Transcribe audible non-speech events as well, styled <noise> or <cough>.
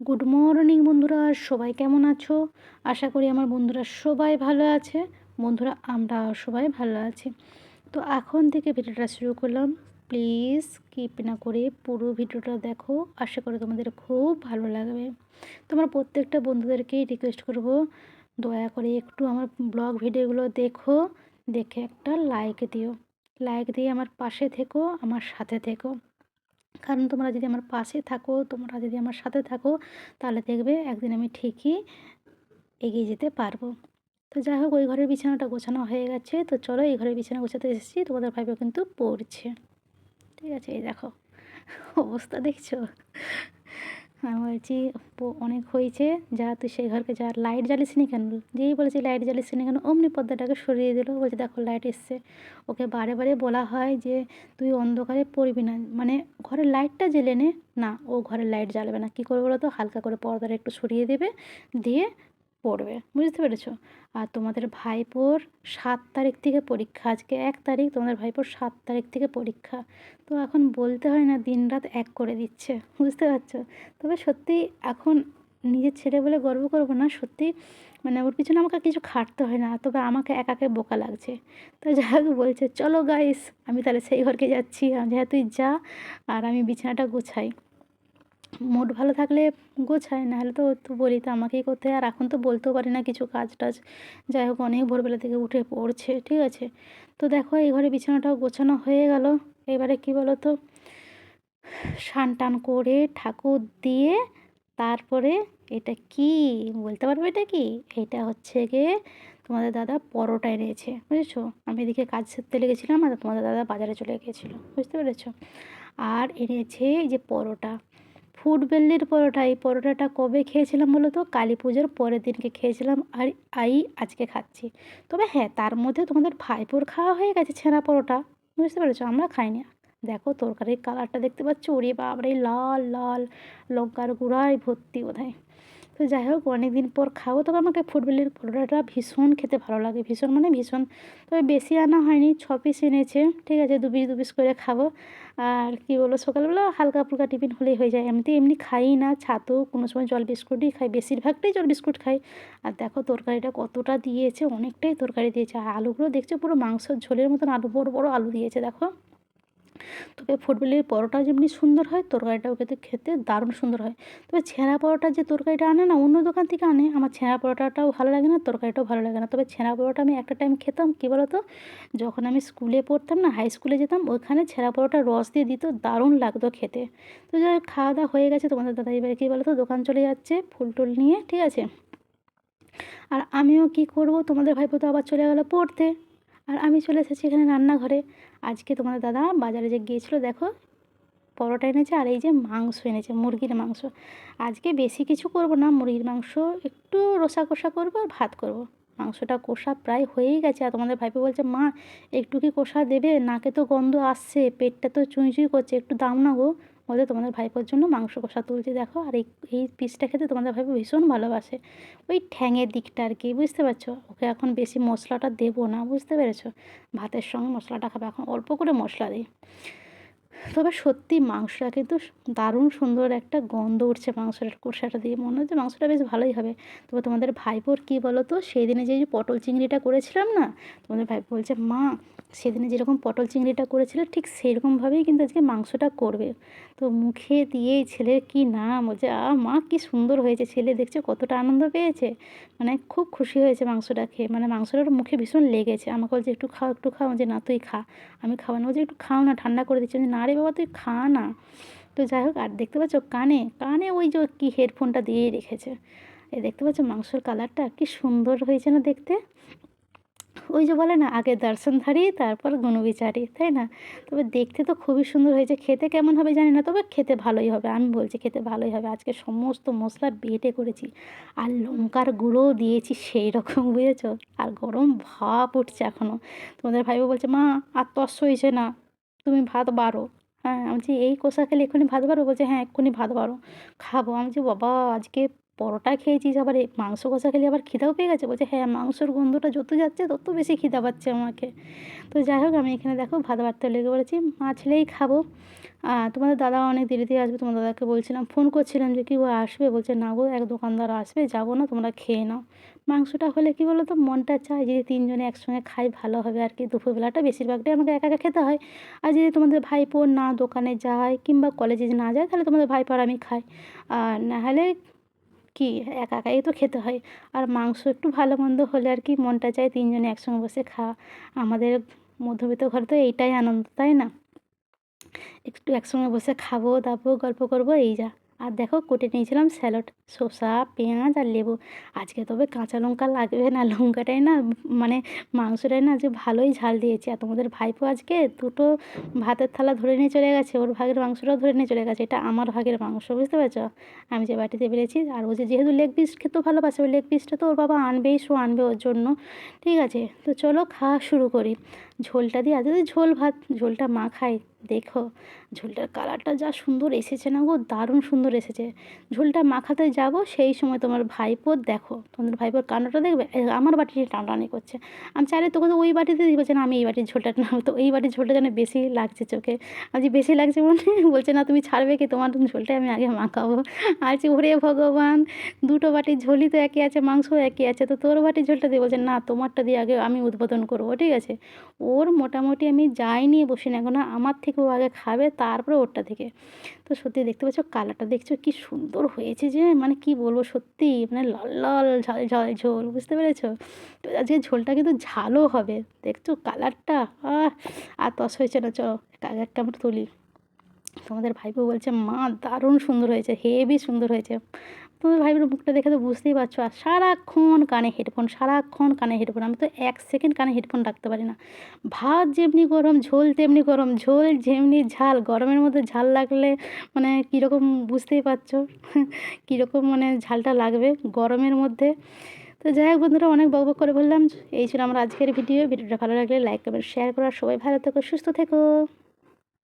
Good morning বন্ধুরা। সবাই কেমন আছো? আশা করি আমার বন্ধুরা সবাই ভালো আছে। বন্ধুরা আমরা সবাই ভালো আছি। তো এখন থেকে ভিডিওটা শুরু করলাম। প্লিজ স্কিপ না করে পুরো ভিডিওটা দেখো। আশা করি তোমাদের খুব ভালো লাগবে। তোমার প্রত্যেকটা বন্ধুদেরকেই রিকোয়েস্ট করব, দয়া করে একটু আমার ব্লগ ভিডিওগুলো দেখো। দেখে একটা লাইক দিও। লাইক দিয়ে আমার পাশে থেকো, আমার সাথে থেকো। কারণ তোমরা যদি আমার পাশে থাকো, তোমরা যদি আমার সাথে থাকো, তাহলে দেখবে একদিন আমি ঠিকই এগিয়ে যেতে পারব। তো যাই হোক, ওই ঘরের বিছানাটা গোছানো হয়ে গেছে। তো চলো এই ঘরের বিছানা গোছাতে এসেছি, তোমাদের ভাইও কিন্তু পড়ছে। ঠিক আছে, এই দেখো, অবস্থা দেখছ? আমি বলছি অনেক হয়েছে, যা তুই সেই ঘরকে যা লাইট জ্বালিস নি কেন? যেই বলেছি লাইট জ্বালিস নি কেন, অমনি পর্দাটাকে সরিয়ে দিল, বলছে, দেখো লাইট এসছে। ওকে বারে বারে বলা হয় যে, তুই অন্ধকারে পড়বি না। মানে ঘরের লাইটটা জ্বেলে নে। না, ও ঘরের লাইট জ্বালবে না। কী করবে বলো তো হালকা করে পর্দাটা একটু সরিয়ে দেবে, দিয়ে পড়বে, বুঝতে পেরেছ? আর তোমাদের ভাইপোর সাত তারিখ থেকে পরীক্ষা, আজকে এক তারিখ, তোমাদের ভাইপোর সাত তারিখ থেকে পরীক্ষা। তো এখন বলতে হয় না দিন রাত এক করে দিচ্ছে, বুঝতে পারছ? তবে সত্যি এখন নিজের ছেলে বলে গর্ব করব না, সত্যি মানে ওর পিছনে আমাকে কিছু খাটতে হয় না, তবে আমাকে একাকে বোকা লাগছে। তো যাই বলছে, চলো গাইস আমি তাহলে সেই ঘরকে যাচ্ছি, আমি তুই যা, আর আমি বিছানাটা গোছাই। মুড ভালো থাকলে গোছায়, নাহলে তো তো বলি তো আমাকেই করতে হয়। আর এখন তো বলতেও পারি না কিছু কাজ টাজ। যাই হোক, অনেক ভোরবেলা থেকে উঠে পড়ছে, ঠিক আছে? তো দেখো, এই ঘরে বিছানাটাও গোছানো হয়ে গেল। এবারে কি বলো তো স্নান টান করে ঠাকুর দিয়ে তারপরে এটা কি? বলতে পারব এটা কি? এটা হচ্ছে গিয়ে তোমাদের দাদা পরোটা এনেছে, বুঝেছ? আমি এদিকে কাজ সারতে লেগেছিলাম আর তোমাদের দাদা বাজারে চলে গিয়েছিল, বুঝতে পেরেছ? আর এনেছে যে পরোটা। ফুড বেল্লির পরোটা, এই পরোটাটা কবে খেয়েছিলাম বলো তো? কালী পুজোর পরের দিনকে খেয়েছিলাম আর আই আজকে খাচ্ছি। তবে হ্যাঁ তার মধ্যে তোমাদের ভাইপোর খাওয়া হয়ে গেছে ছেঁড়া পরোটা। বুঝতে পেরেছ? আমরা খাইনি। দেখো তরকারির কালারটা দেখতে পাচ্ছ? ওরে বাবারে, লাল লাল, লঙ্কার গুঁড়ায় ভর্তি বোধহয়। তো যাই হোক অনেক দিন পর খাব। তবে আমাকে ফুটবলের পরোটাটা ভীষণ খেতে ভালো লাগে। ভীষণ মানে ভীষণ। তবে বেশি আনা হয়নি, ছ পিস এনেছে। ঠিক আছে দু পিস দু পিস করে খাব। আর কি বলব, সকালবেলা হালকা ফুলকা টিফিন হলেই হয়ে যায়। এমনিতে এমনি খাই না। ছাতু, কোনো সময় জল বিস্কুটই খাই। বেশিরভাগটাই জল বিস্কুট খাই। আর দেখো তরকারিটা কতটা দিয়েছে, অনেকটাই তরকারি দিয়েছে। আর আলুগুলো দেখছ পুরো মাংসর ঝোলের মতন আলু, বড় বড় আলু দিয়েছে, দেখো। তবে ফুটবলের পরোটা যেমনি সুন্দর হয়, তরকারিটাও খেতে খেতে দারুণ সুন্দর হয়। তবে ছেঁড়া পরোটা যে তরকারিটা আনে না, অন্য দোকান থেকে আনে, আমার ছেঁড়া পরোটাটাও ভালো লাগে না, তরকারিটাও ভালো লাগে না। তবে ছেঁড়া পরোটা আমি একটা টাইম খেতাম, কী বলো তো যখন আমি স্কুলে পড়তাম না হাই স্কুলে যেতাম, ওইখানে ছেঁড়া পরোটা রস দিয়ে দিত, দারুণ লাগতো খেতে। তো যাই খাওয়া দাওয়া হয়ে গেছে, তোমাদের দাদা এবারে কী বলো তো দোকান চলে যাচ্ছে, ফুল টুল নিয়ে, ঠিক আছে? আর আমিও কি করব? তোমাদের ভাইপো তো আবার চলে গেলো পড়তে। আর আমি চলে এসেছি এখানে রান্নাঘরে। আজকে তোমাদের দাদা বাজারে যে গিয়েছিল, দেখো, পরোটা এনেছে আর এই যে মাংস এনেছে, মুরগির মাংস। আজকে বেশি কিছু করব না, মুরগির মাংস একটু রসা কষা করব আর ভাত করব। মাংসটা কষা প্রায় হয়েই গেছে আর তোমাদের ভাইপো বলছে, মা, একটু কি কষা দেবে? নাকে তো গন্ধ আসছে, পেটটা তো চুঁই চুঁই করছে, একটু দাম না গো। বলে তোমাদের ভাইপোর জন্য মাংস কষা তুলছি, দেখো, আর এই এই পিসটা খেতে তোমাদের ভাইপো ভীষণ ভালোবাসে। ওই ঠ্যাঙের দিকটা আর কি, বুঝতে পারছ? ওকে এখন বেশি মশলাটা দেবো না, বুঝতে পেরেছ? ভাতের সঙ্গে মশলাটা খাবে, এখন অল্প করে মশলা দিই। তবে সত্যি মাংসটা কিন্তু দারুণ সুন্দর একটা গন্ধ উঠছে মাংসের কষাটা দিয়ে। মনে হচ্ছে মাংসটা বেশ ভালোই হবে। তবে তোমাদের ভাইপোর কী বলো তো সেই দিনে যে পটল চিংড়িটা করেছিলাম না, তোমাদের ভাইপো বলছে, মা, সেদিনে যেরকম পটল চিংড়িটা করেছিল, ঠিক সেরকমভাবেই কিন্তু আজকে মাংসটা করবে। তো মুখে দিয়েই ছেলের কি নাম? বলছে, আ, মা, কি সুন্দর হয়েছে ছেলে, দেখছে কতটা আনন্দ পেয়েছে? মানে খুব খুশি হয়েছে মাংসটা খেয়ে। মানে মাংসটা ওর মুখে ভীষণ লেগেছে। আমাকে বলছে, একটু খাও একটু খাও। যে না, তুই খা। আমি খাওয়া না বলছে, একটু খাও না, ঠান্ডা করে দিচ্ছি। না রে বাবা, তুই খা না। তো যাই হোক, আর দেখতে পাচ্ছ কানে কানে ওই যে কি হেডফোনটা দিয়েই রেখেছে। এই দেখতে পাচ্ছ মাংসর কালারটা কি সুন্দর হয়েছে না দেখতে? ওই যে বলে না, আগে দর্শনধারী তারপর গুণবিচারী, তাই না? তবে দেখতে তো খুবই সুন্দর হয়েছে। খেতে কেমন হবে জানি না, তবে খেতে ভালোই হবে। আমি বলছি খেতে ভালোই হবে। আজকে সমস্ত মশলা বেটে করেছি। আর লঙ্কার গুঁড়োও দিয়েছি সেই রকম বুঝেছ? আর গরম ভাপ উঠছে এখনও তোমাদের ভাইবো বলছে, মা, আর তস হয়েছে না। তুমি ভাত বাড়ো। হ্যাঁ আমি বলছি এই কষা খেলে এক্ষুনি ভাত বাড়ো বলছে হ্যাঁ এক্ষুনি ভাত বাড়ো। খাব। আমি বলছি বাবা, আজকে পরোটা খেয়েছিস আবার মাংস কষা খেলে আবার খিদাও পেয়ে গেছে? বলছে হ্যাঁ মাংসর গন্ধটা যত যাচ্ছে, তত বেশি খিদা পাচ্ছে আমাকে। তো যাই হোক, আমি এখানে দেখো ভাত বাড়তে লেগে পড়েছি। মা ছেলেই খাব। তোমাদের দাদা অনেক দেরিতে আসবে, তোমার দাদাকে বলছিলাম, ফোন করছিলাম যে, কি ও আসবে? বলছে, না গো, এক দোকানদার আসবে, যাব না, তোমরা খেয়ে নাও। মাংসটা হলে কি বলো তো মনটা চায় যদি তিনজনে একসঙ্গে খাই, ভালো হবে। আর কি দুপুরবেলাটা বেশিরভাগটাই আমাকে একা একা খেতে হয়। আর যদি তোমাদের ভাইপো না দোকানে যায় কিংবা কলেজে না যায়, তাহলে তোমাদের ভাইপো আর আমি খাই। আর নাহলে কি, একা একাই তো খেতে হয়। আর মাংস একটু ভালো মন্দ হলে আর কি মনটা চায় তিনজনে একসঙ্গে বসে খাওয়া। আমাদের মধ্যবিত্ত ঘরে তো এইটাই আনন্দ, তাই না? একটু একসঙ্গে বসে খাব, দাবো, গল্প করব, এই যা। আর দেখো কুটে নিয়েছিলাম স্যালাড, শসা, পেঁয়াজ আর লেবু। আজকে তবে কাঁচা লঙ্কা লাগবে না, লঙ্কাটাই না মানে মাংসটাই না আজকে ভালোই ঝাল দিয়েছি। আর তোমাদের ভাইপো আজকে দুটো ভাতের থালা ধরে নিয়ে চলে গেছে, ওর ভাগের মাংসটাও ধরে নিয়ে চলে গেছে, এটা আমার ভাগের মাংস, বুঝতে পারছ? আমি যে বাটিতে বেড়েছি, আর ও যে যেহেতু লেগ পিস খেতেও ভালোবাসে, ওই লেগ পিসটা তো ওর বাবা আনবেই শো আনবে ওর জন্য। ঠিক আছে, তো চলো খাওয়া শুরু করি। ঝোলটা দিয়ে আজকে ঝোল ভাত, ঝোলটা মা খায়, দেখো, ঝোলটার কালারটা যা সুন্দর এসেছে না গো, দারুণ সুন্দর এসেছে। ঝোলটা মাখাতে যাব, সেই সময় তোমার ভাইপোর, দেখো, তোমাদের ভাইপোর কান্নাটা দেখবে আমার বাটিতে টানাটানি করছে। আমি চাইলে তোকে তো ওই বাটিতে দিব না, আমি এই বাটির ঝোলটা না, তো এই বাটির ঝোলটা যেন বেশি লাগছে চোখে। আজ বেশি লাগছে মানে বলছে, না, তুমি ছাড়বে কি? তোমার ঝোলটাই আমি আগে মাখাবো। আর যে, ওরে ভগবান, দুটো বাটির ঝোলই তো একই আছে, মাংসও একই আছে, তো তোর বাটির ঝোলটা দিয়ে বলছে, না, তোমারটা দিয়ে আগে আমি উদ্বোধন করব। ঠিক আছে? ওর মোটামুটি আমি যাই নিয়ে বসি না কেন, আমার থেকে ও আগে খাবে, তারপরে ওরটা থেকে। তো সত্যি দেখতে পাচ্ছ, কালারটা দেখছ কি সুন্দর হয়েছে যে মানে কি বলব সত্যি মানে লাল লাল, ঝাল ঝাল ঝোল, বুঝতে পেরেছ? তো আজকে ঝোলটা কিন্তু ঝালও হবে, দেখছ কালারটা? আর তস হয়েছে না, চলো, এক আমরা তুলি। তোমাদের ভাইপো বলছে, মা, দারুণ সুন্দর হয়েছে, হেভি সুন্দর হয়েছে। তোমাদের ভাই মুখটা দেখে তো বুঝতেই পারছ, আর সারাক্ষণ কানে হেডফোন, সারাক্ষণ কানে হেডফোন, আমি তো এক সেকেন্ড কানে হেডফোন রাখতে পারি না। ভাত যেমনি গরম, ঝোল তেমনি গরম, ঝোল যেমনি ঝাল, গরমের মধ্যে ঝাল লাগলে মানে কীরকম বুঝতেই পারছ, <laughs> কীরকম মানে ঝালটা লাগবে গরমের মধ্যে। তো যাই হোক বন্ধুরা, অনেক বক করে বললাম, এই ছিল আমার আজকের ভিডিও। ভিডিওটা ভালো লাগলে লাইক কমেন্ট শেয়ার করার। সবাই ভালো থেকো, সুস্থ থেকো।